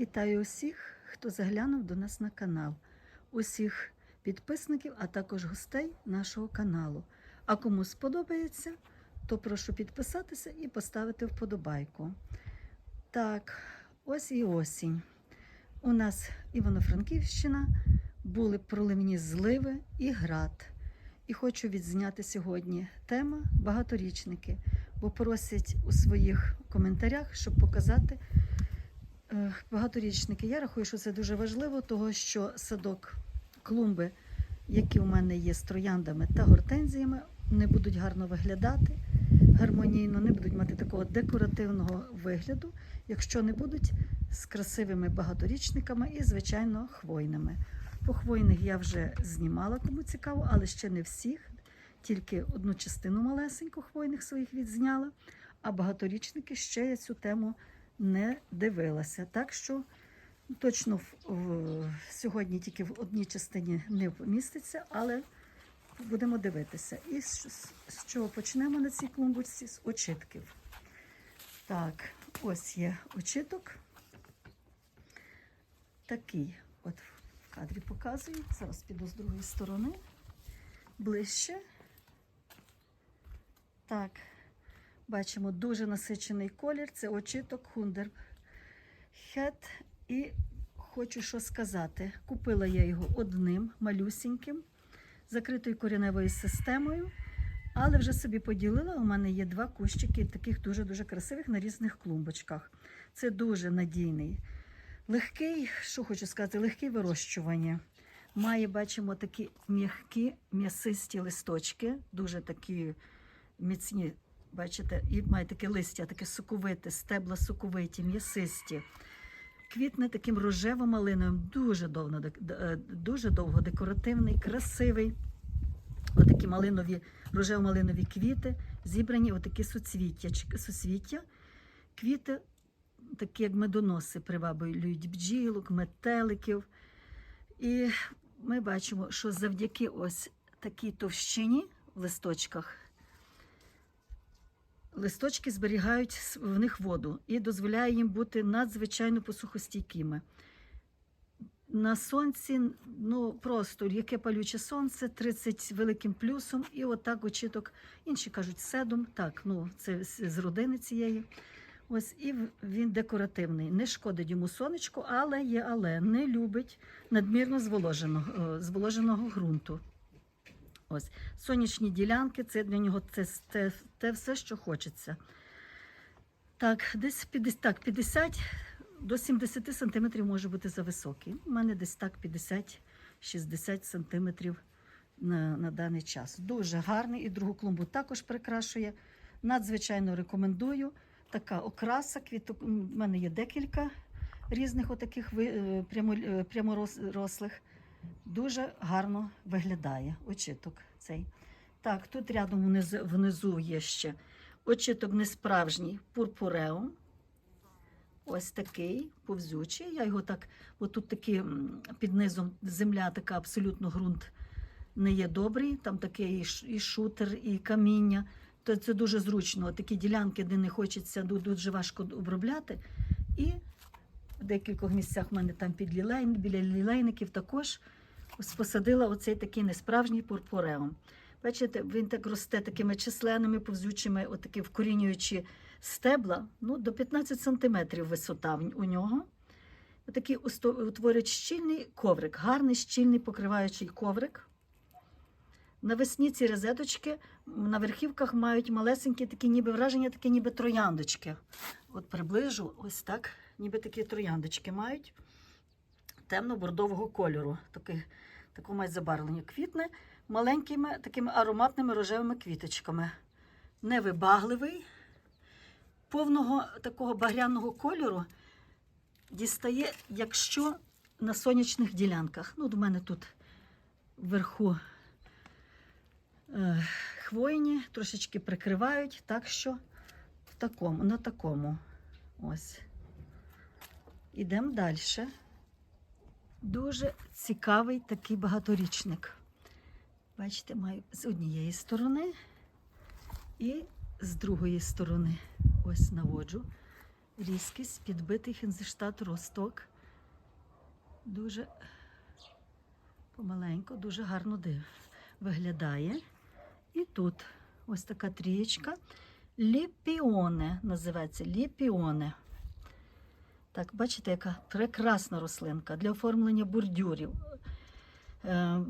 Вітаю усіх, хто заглянув до нас на канал, усіх підписників, а також гостей нашого каналу. А кому сподобається, то прошу підписатися і поставити вподобайку. Так, ось і осінь. У нас Івано-Франківщина були проливні зливи і град. І хочу відзняти сьогодні тема багаторічники, бо просять у своїх коментарях, щоб показати багаторічники. Я рахую, що це дуже важливо, того що садок клумби, які у мене є з трояндами та гортензіями, не будуть гарно виглядати гармонійно, не будуть мати такого декоративного вигляду, якщо не будуть з красивими багаторічниками і, звичайно, хвойними. По хвойних я вже знімала, кому цікаво, але ще не всіх. Тільки одну частину малесеньку хвойних своїх відзняла, а багаторічники ще я цю тему не дивилася. Так що точно в, в, сьогодні тільки в одній частині не поміститься, але будемо дивитися. І з, з- з чого почнемо на цій клумбочці? З очитків. Так, ось є очиток. Такий, от в кадрі показую. Зараз піду з другої сторони. Ближче. Так, бачимо дуже насичений колір. Це очиток Хундер Хет. І хочу що сказати. Купила я його одним малюсіньким, закритою кореневою системою. Але вже собі поділила. У мене є два кущики, таких дуже-дуже красивих на різних клумбочках. Це дуже надійний. Легкий, що хочу сказати, легкий вирощування. Має, бачимо, такі м'які, м'ясисті листочки, дуже такі міцні. Бачите, і має таке листя, таке соковите, стебла соковиті, м'ясисті. Квітне таким рожево-малиновим, дуже довго, е, дуже довго декоративний, красивий. Отакі малинові, рожево-малинові квіти, зібрані отакі суцвіття, суцвіття. Квіти, такі як медоноси, приваблюють бджілок, метеликів. І ми бачимо, що завдяки ось такій товщині в листочках листочки зберігають в них воду і дозволяє їм бути надзвичайно посухостійкими. На сонці, ну просто яке палюче сонце, 30 великим плюсом, і отак очіток, інші кажуть, седум, так, ну це з родини цієї. Ось і він декоративний. Не шкодить йому сонечко, але є, але не любить надмірно зволоженого, е, зволоженого ґрунту. Ось сонячні ділянки це для нього те, те, те все, що хочеться. Так, десь 50, так, 50 до 70 сантиметрів може бути зависокий. У мене десь так 50-60 сантиметрів на, на даний час. Дуже гарний і другу клумбу також прикрашує. Надзвичайно рекомендую. Така окраса, квіток. У мене є декілька різних отаких е, е, пряморослих. Дуже гарно виглядає очиток цей. Так, тут рядом внизу, внизу є ще очиток несправжній пурпуреум. Ось такий повзучий. Я його так, бо тут такі під низом земля, така абсолютно ґрунт не є добрий. Там такий і шутер, і каміння. То це дуже зручно. Такі ділянки, де не хочеться, дуже важко обробляти. І в декількох місцях в мене там під лілей, біля лілейників також посадила оцей такий несправжній пурпуреум. Бачите, він так росте такими численними, повзючими, отакі вкорінюючі стебла, ну, до 15 сантиметрів висота у нього. Отакий утворюють щільний коврик, гарний щільний покриваючий коврик. Навесні ці розеточки на верхівках мають малесенькі такі, ніби враження, такі ніби трояндочки. От приближу, ось так, ніби такі трояндочки мають темно-бордового кольору. Такий, такого мають забарвлення. Квітне маленькими такими ароматними рожевими квіточками. Невибагливий, повного такого багряного кольору дістає, якщо на сонячних ділянках. Ну, до мене тут вверху е, хвойні, трошечки прикривають, так що в такому, на такому. Ось. Ідемо далі. Дуже цікавий такий багаторічник. Бачите, маю з однієї сторони і з другої сторони. Ось наводжу. різкість, підбитий хінзештат росток. Дуже помаленько, дуже гарно виглядає. І тут ось така трієчка. Ліпіоне називається ліпіоне. Так, бачите, яка прекрасна рослинка для оформлення бордюрів. Е,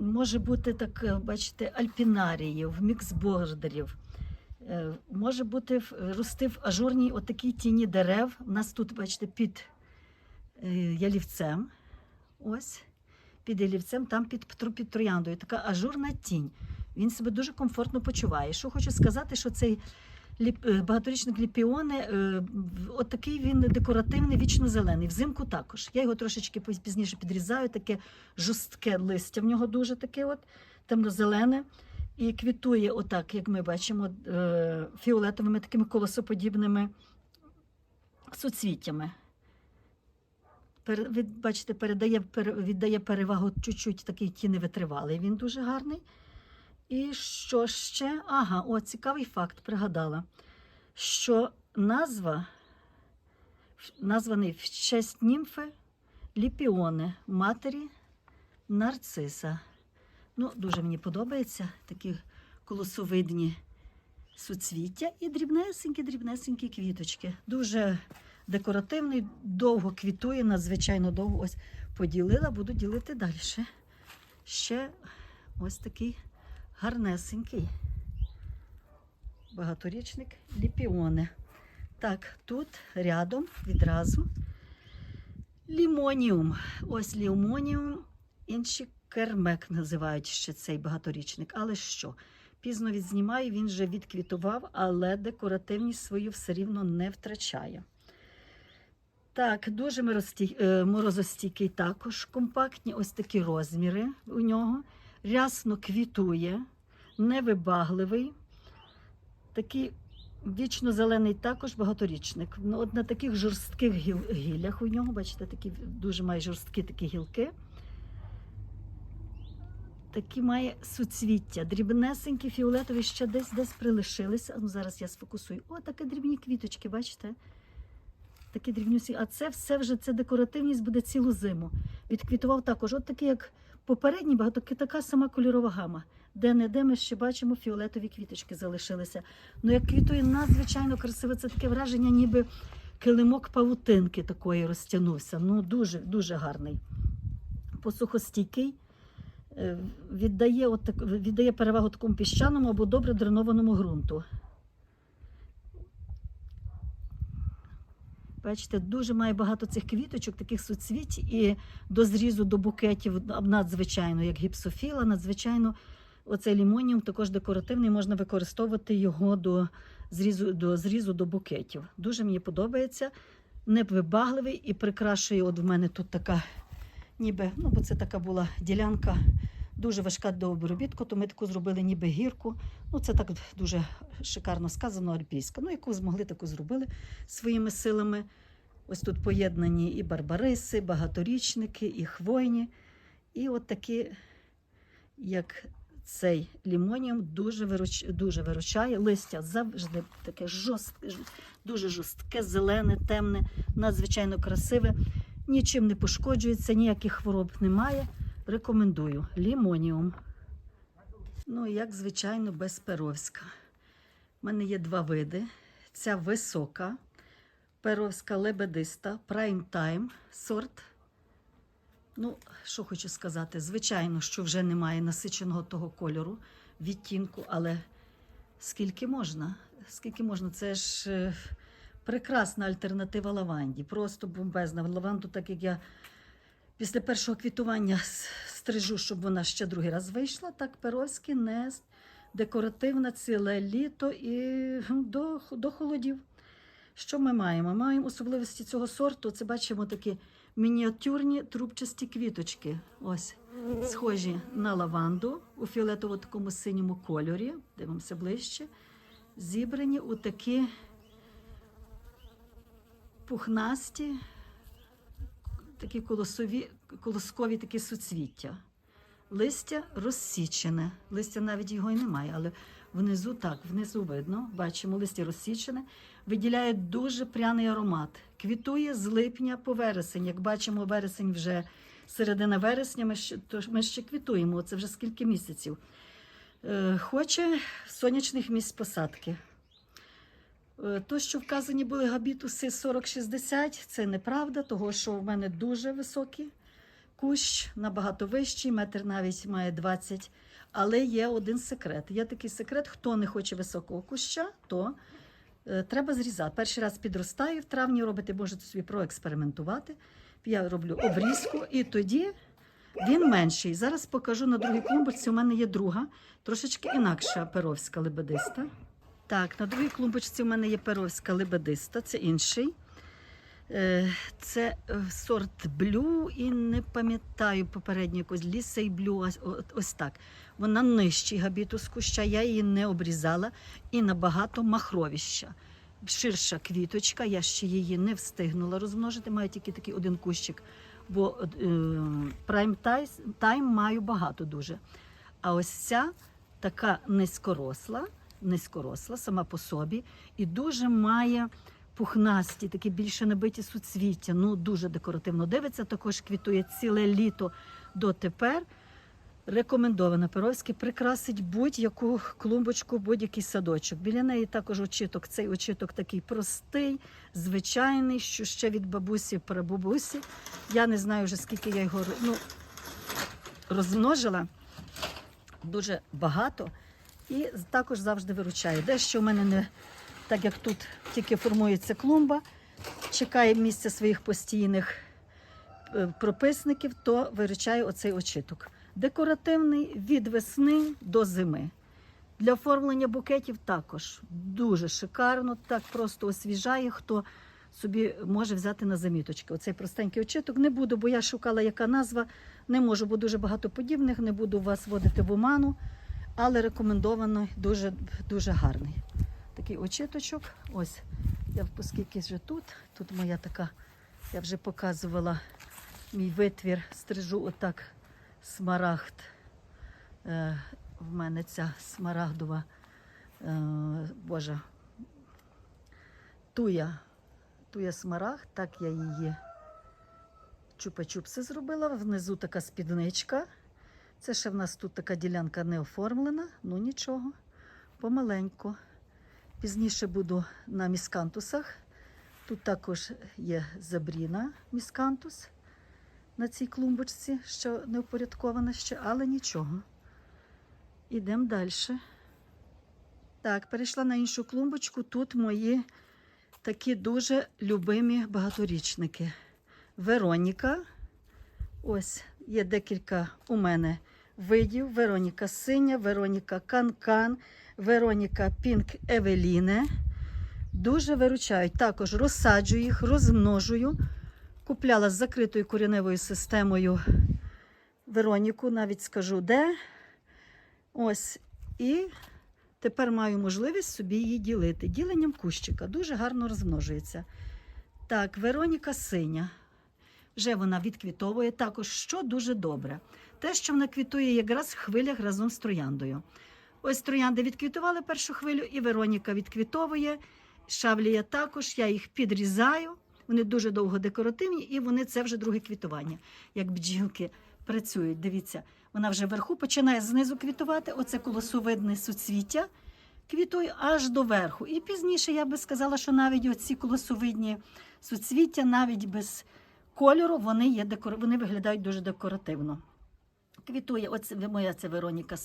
може бути так, е, бачите, альпінаріїв, міксбордерів. Е, може бути рости в ажурній отакій тіні дерев. У нас тут, бачите, під е, ялівцем. Ось, під ялівцем, там під, під трояндою. Така ажурна тінь. Він себе дуже комфортно почуває. Що хочу сказати, що цей багаторічник ліпіони, е, от такий він декоративний, вічно зелений. Взимку також. Я його трошечки пізніше підрізаю, таке жорстке листя в нього дуже таке, от, темно-зелене. І квітує, отак, як ми бачимо, е, фіолетовими такими колосоподібними суцвіттями. Ви бачите, передає, віддає перевагу чуть-чуть такий тіневитривалий. Він дуже гарний. І що ще? Ага, о, цікавий факт, пригадала, що назва названий в честь німфи Ліпіони, матері нарциса. Ну, дуже мені подобається такі колосовидні суцвіття і дрібнесенькі-дрібнесенькі квіточки. Дуже декоративний, довго квітує, надзвичайно довго. Ось поділила, буду ділити далі. Ще ось такий гарнесенький багаторічник ліпіони. Так, тут рядом відразу лімоніум. Ось лімоніум, інші кермек називають ще цей багаторічник. Але що? Пізно відзнімаю, він вже відквітував, але декоративність свою все рівно не втрачає. Так, дуже е, морозостійкий також. Компактні ось такі розміри у нього. Рясно квітує, невибагливий. Такий вічно-зелений також багаторічник. Ну, от на таких жорстких гіл- гіллях у нього, бачите, такі дуже має жорсткі такі гілки. Такі має суцвіття. Дрібнесенькі, фіолетові ще десь десь прилишилися. Ну, зараз я сфокусую. О, такі дрібні квіточки, бачите? Такі дрібнюсі. А це все вже це декоративність буде цілу зиму. Відквітував також. От такий, як попередній, багато така сама кольорова гама. Де-не-де ми ще бачимо фіолетові квіточки залишилися. Ну, як квітує надзвичайно красиво, це таке враження, ніби килимок павутинки такої розтягнувся. Ну, дуже, дуже гарний. Посухостійкий. Е, Віддає, от віддає перевагу такому піщаному або добре дренованому ґрунту. Бачите, дуже має багато цих квіточок, таких суцвіть, і до зрізу до букетів надзвичайно, як гіпсофіла, надзвичайно оцей лімоніум також декоративний, можна використовувати його до зрізу до, зрізу до букетів. Дуже мені подобається, невибагливий і прикрашує. От в мене тут така, ніби, ну бо це така була ділянка. Дуже важка до обробітку, то ми таку зробили ніби гірку. Ну, це так дуже шикарно сказано, альпійська. Ну, яку змогли, таку зробили своїми силами. Ось тут поєднані і барбариси, багаторічники, і хвойні. І от такі, як цей лімоніум, дуже, вируч, дуже виручає. Листя завжди таке жорстке, дуже жорстке, зелене, темне, надзвичайно красиве. Нічим не пошкоджується, ніяких хвороб немає. Рекомендую лімоніум. Ну, як звичайно, безперовська. У мене є два види. Ця висока, перовська лебедиста, прайм тайм сорт. Ну, що хочу сказати, звичайно, що вже немає насиченого того кольору, відтінку, але скільки можна? Скільки можна? Це ж е, прекрасна альтернатива лаванді. Просто бомбезна. Лаванду, так як я після першого квітування стрижу, щоб вона ще другий раз вийшла, так перовські не с- декоративна ціле літо і до, до холодів. Що ми маємо? Маємо особливості цього сорту. Це бачимо такі мініатюрні трубчасті квіточки. Ось схожі на лаванду у фіолетово такому синьому кольорі. Дивимося ближче. Зібрані у такі пухнасті, такі колосові, колоскові такі суцвіття. Листя розсічене. Листя навіть його і немає, але внизу так, внизу видно, бачимо, листя розсічене, виділяє дуже пряний аромат. Квітує з липня по вересень. Як бачимо, вересень вже середина вересня, ми ще, тож ми ще квітуємо, це вже скільки місяців. Е, Хоче сонячних місць посадки. Е, То, що вказані були габітуси 40-60, це неправда, того що в мене дуже високий кущ, набагато вищий, метр навіть має 20. Але є один секрет. Є такий секрет, хто не хоче високого куща, то е, треба зрізати. Перший раз підростає в травні робити, можете собі проекспериментувати. Я роблю обрізку, і тоді він менший. Зараз покажу на другій клумбочці. У мене є друга, трошечки інакша перовська лебедиста. Так, на другій клумбочці у мене є перовська лебедиста, це інший. Е, Це е, сорт блю і не пам'ятаю попередньо якось лісей блю, ось, так. Вона нижчий габітус куща, я її не обрізала і набагато махровіща. Ширша квіточка, я ще її не встигнула розмножити, маю тільки такий один кущик, бо е, прайм тайс- тайм маю багато дуже. А ось ця така низькоросла, низькоросла сама по собі, і дуже має пухнасті, такі більше набиті суцвіття. Ну дуже декоративно дивиться. Також квітує ціле літо дотепер. Рекомендована Перовський прикрасить будь-яку клумбочку, будь-який садочок. Біля неї також очіток. Цей очіток такий простий, звичайний, що ще від бабусі прабабусі. Я не знаю вже скільки я його ну, розмножила дуже багато і також завжди виручає. Дещо в мене не так як тут тільки формується клумба, чекає місця своїх постійних е, прописників, то виручає оцей очіток. Декоративний від весни до зими. Для оформлення букетів також дуже шикарно, так просто освіжає, хто собі може взяти на заміточки. Оцей простенький очиток не буду, бо я шукала, яка назва. Не можу, бо дуже багато подібних, не буду вас вводити в оману, але рекомендований, дуже, дуже гарний. Такий очиточок. Ось, я оскільки вже тут, тут моя така, я вже показувала мій витвір, стрижу отак смарагд. Е, в мене ця смарагдова, е, боже, туя, туя смарагд, так я її чупа-чупси зробила. Внизу така спідничка. Це ще в нас тут така ділянка не оформлена, ну нічого, помаленьку. Пізніше буду на міскантусах. Тут також є забріна міскантус на цій клумбочці, що не впорядкована ще, але нічого. Ідемо далі. Так, перейшла на іншу клумбочку. Тут мої такі дуже любимі багаторічники. Вероніка. Ось є декілька у мене видів. Вероніка синя, Вероніка Канкан, Вероніка Пінк Евеліне. Дуже виручають. Також розсаджую їх, розмножую. Купляла з закритою кореневою системою Вероніку, навіть скажу де. Ось. І тепер маю можливість собі її ділити. Діленням кущика дуже гарно розмножується. Так, Вероніка синя. Вже вона відквітовує також, що дуже добре. Те, що вона квітує якраз в хвилях разом з трояндою. Ось троянди відквітували першу хвилю, і Вероніка відквітовує. Шавлія також, я їх підрізаю. Вони дуже довго декоративні, і вони це вже друге квітування. Як бджілки працюють. Дивіться, вона вже вверху починає знизу квітувати. Оце колосовидне суцвіття квітує аж до верху. І пізніше я би сказала, що навіть оці колосовидні суцвіття, навіть без кольору, вони, є вони виглядають дуже декоративно. Квітує, оце моя це Вероніка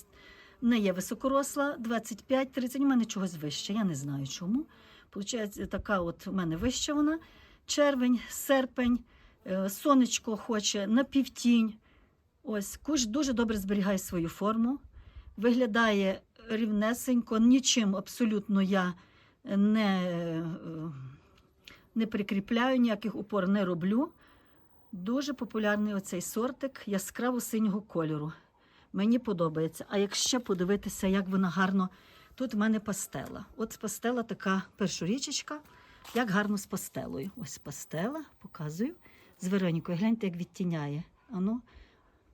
не є високоросла, 25-30, у мене чогось вище, я не знаю чому. Получається, така от у мене вища вона. Червень, серпень, е, сонечко хоче, напівтінь. Ось кущ дуже добре зберігає свою форму, виглядає рівнесенько, нічим абсолютно я не, е, не прикріпляю, ніяких упор не роблю. Дуже популярний оцей сортик яскраво синього кольору. Мені подобається. А якщо подивитися, як вона гарно. Тут в мене пастела. От пастела така першорічечка, як гарно з пастелою. Ось пастела, показую. З Веронікою. Гляньте, як відтіняє. Ану,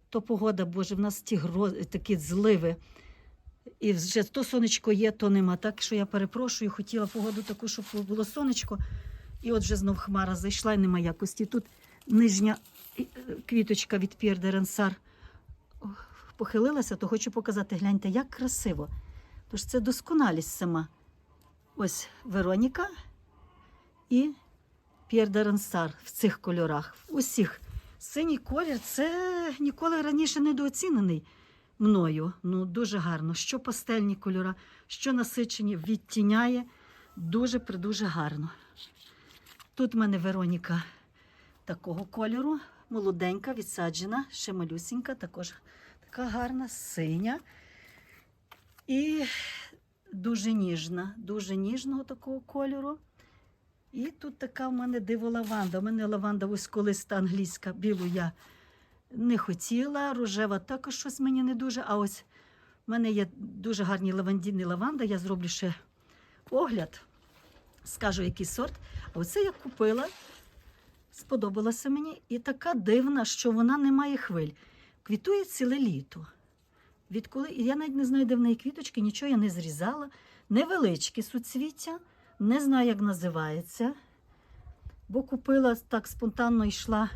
то погода, Боже, в нас ті гроз, такі зливи. І вже то сонечко є, то нема. Так що я перепрошую, хотіла погоду таку, щоб було сонечко. І от вже знов хмара зайшла і нема якості. Тут нижня е, квіточка від П'єр де Рансар ох, похилилася, то хочу показати, гляньте, як красиво. Тож це досконалість сама. Ось Вероніка і П'єр де Рансар в цих кольорах. Усіх. Синій колір це ніколи раніше недооцінений мною. Ну, дуже гарно. Що пастельні кольора, що насичені, відтіняє дуже придуже гарно. Тут в мене Вероніка такого кольору, молоденька, відсаджена, ще малюсінька, також така гарна, синя. І дуже ніжна, дуже ніжного такого кольору. І тут така в мене диво лаванда. У мене лаванда вузьколиста англійська, білу я не хотіла. Рожева також щось мені не дуже. А ось в мене є дуже гарні лавандіни лаванда. Я зроблю ще огляд, скажу, який сорт. А оце я купила, сподобалася мені. І така дивна, що вона не має хвиль. Квітує ціле літо. Відколи я навіть не знаю, де в неї квіточки, нічого я не зрізала. Невеличкі суцвіття, не знаю, як називається. Бо купила так спонтанно йшла,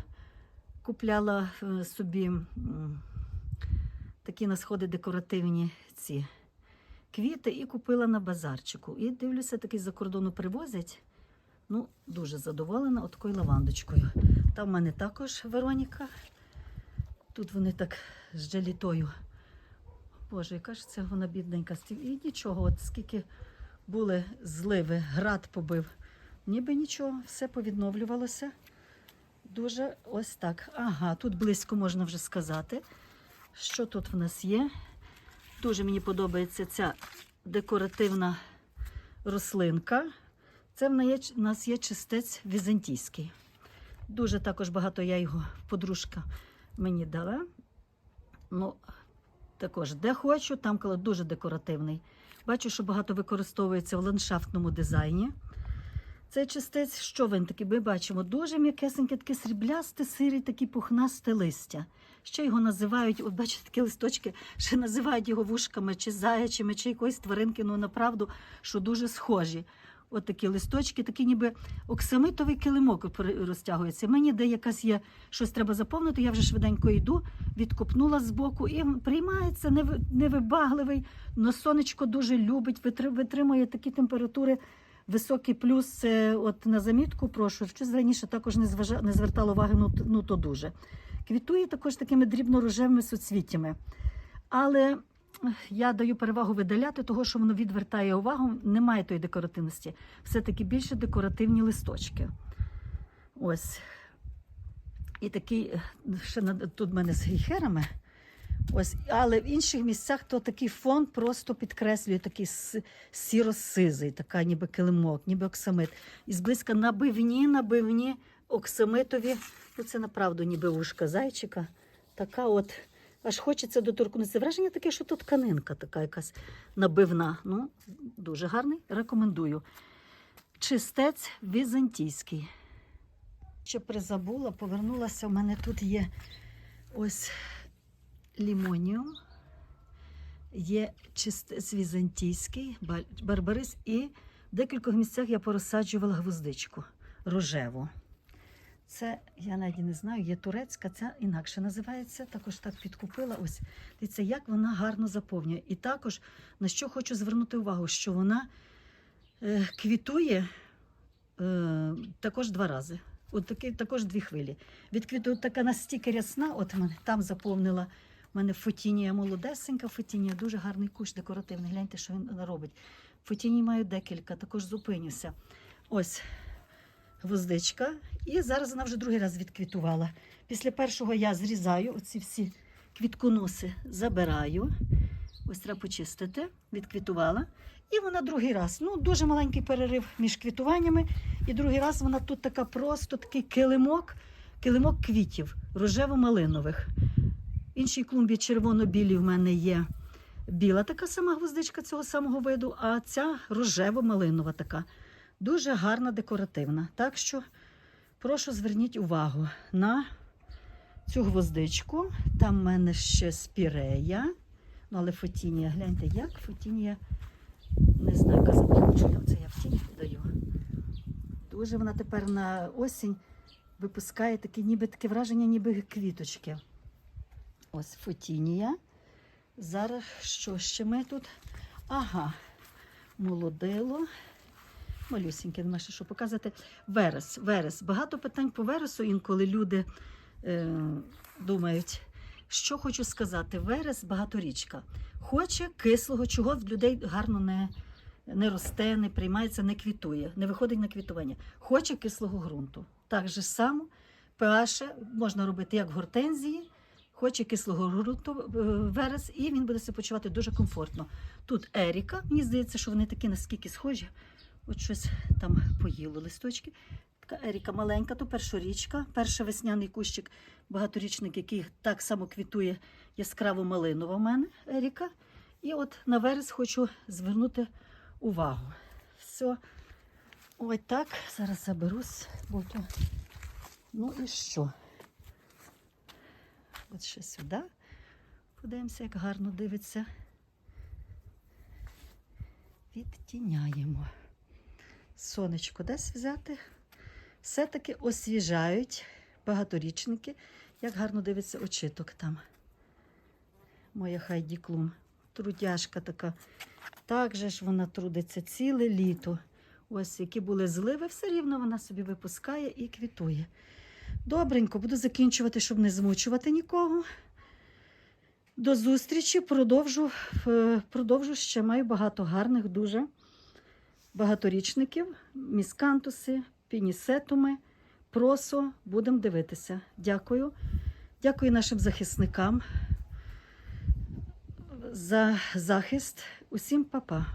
купляла е, собі такі на сходи декоративні ці квіти і купила на базарчику. І дивлюся, такий за кордону привозять. Ну, дуже задоволена такою лавандочкою. Там в мене також Вероніка. Тут вони так з джелітою. Боже, яка ж це вона бідненька. І нічого, от скільки були зливи, град побив. Ніби нічого, все повідновлювалося. Дуже ось так. Ага, тут близько можна вже сказати. Що тут в нас є? Дуже мені подобається ця декоративна рослинка. Це в нас є чистець візантійський. Дуже також багато я його подружка мені дала. Ну, також де хочу, там коли дуже декоративний. Бачу, що багато використовується в ландшафтному дизайні. Цей чистець, що він такий? Ми бачимо дуже м'якесеньке, таке сріблясте, сире, такі пухнасте листя. Ще його називають, от бачите, такі листочки, ще називають його вушками, чи заячими, чи якоїсь тваринки. Ну направду, що дуже схожі. От такі листочки, такі ніби оксамитовий килимок розтягується. Мені де якась є щось треба заповнити, я вже швиденько йду, відкопнула з боку і приймається неви- невибагливий, но сонечко дуже любить, витримує такі температури. Високий плюс, от на замітку, прошу, щось раніше також не, зважа, не звертало уваги, ну, ну то дуже. Квітує також такими дрібно-рожевими суцвіттями. Але я даю перевагу видаляти, того, що воно відвертає увагу, немає тої декоративності. Все-таки більше декоративні листочки. Ось. І такий, ще тут в мене з гейхерами. Ось, але в інших місцях то такий фон просто підкреслює такий сіро-сизий, така ніби килимок, ніби оксамит. І зблизька набивні, набивні оксамитові. Ну, це направду ніби вушка зайчика. Така от, аж хочеться доторкнутися. Враження таке, що тут тканинка така якась набивна. Ну, дуже гарний, рекомендую. Чистець візантійський. Що призабула, повернулася. У мене тут є ось лімоніум, є чистець візантійський, барбарис, і в декількох місцях я порозсаджувала гвоздичку рожеву. Це, я навіть не знаю, є турецька, ця інакше називається. Також так підкупила. Ось дивіться, як вона гарно заповнює. І також на що хочу звернути увагу, що вона е, квітує е, також два рази. От такі, також дві хвилі. Від квіту така настільки рясна, от мене там заповнила. У мене фотінія молодесенька, фотінія, дуже гарний кущ декоративний. Гляньте, що він робить. Фотіній маю декілька, також зупинюся. Ось гвоздичка. І зараз вона вже другий раз відквітувала. Після першого я зрізаю оці всі квітконоси, забираю. Ось треба почистити, відквітувала. І вона другий раз. Ну, дуже маленький перерив між квітуваннями. І другий раз вона тут така просто такий килимок, килимок квітів рожево-малинових. Іншій клумбі червоно-білі в мене є біла така сама гвоздичка цього самого виду, а ця рожево-малинова така. Дуже гарна, декоративна. Так що прошу зверніть увагу на цю гвоздичку. Там в мене ще спірея. Ну, але фотінія, гляньте, як фотінія. Не знаю, яка забула, що це я в тіні даю. Дуже вона тепер на осінь випускає таке, ніби таке враження, ніби квіточки. Ось фотінія. Зараз що ще ми тут? Ага, молодило. Малюсіньке, нема що показати. Верес, верес. Багато питань по вересу, інколи люди е, думають, що хочу сказати. Верес багаторічка. Хоче кислого, чого в людей гарно не, не росте, не приймається, не квітує, не виходить на квітування. Хоче кислого ґрунту. Так же само pH можна робити як гортензії, хоче кислого ґрунту е, верес, і він буде себе почувати дуже комфортно. Тут Еріка, мені здається, що вони такі наскільки схожі. От щось там поїло листочки. Така Еріка маленька, то першорічка, перший весняний кущик, багаторічник, який так само квітує яскраво малинова в мене Еріка. І от на верес хочу звернути увагу. Все. Ось так. Зараз заберусь. Буду. Ну і що? От ще сюди. Подивимося, як гарно дивиться. Відтіняємо. Сонечко десь взяти. Все-таки освіжають багаторічники. Як гарно дивиться очиток там. Моя Хайді Клум. Трудяшка така. Так же ж вона трудиться ціле літо. Ось які були зливи, все рівно вона собі випускає і квітує. Добренько, буду закінчувати, щоб не змучувати нікого. До зустрічі. Продовжу, е, продовжу ще маю багато гарних, дуже багаторічників, міскантуси, пінісетуми, просо. Будемо дивитися. Дякую. Дякую нашим захисникам за захист. Усім па-па.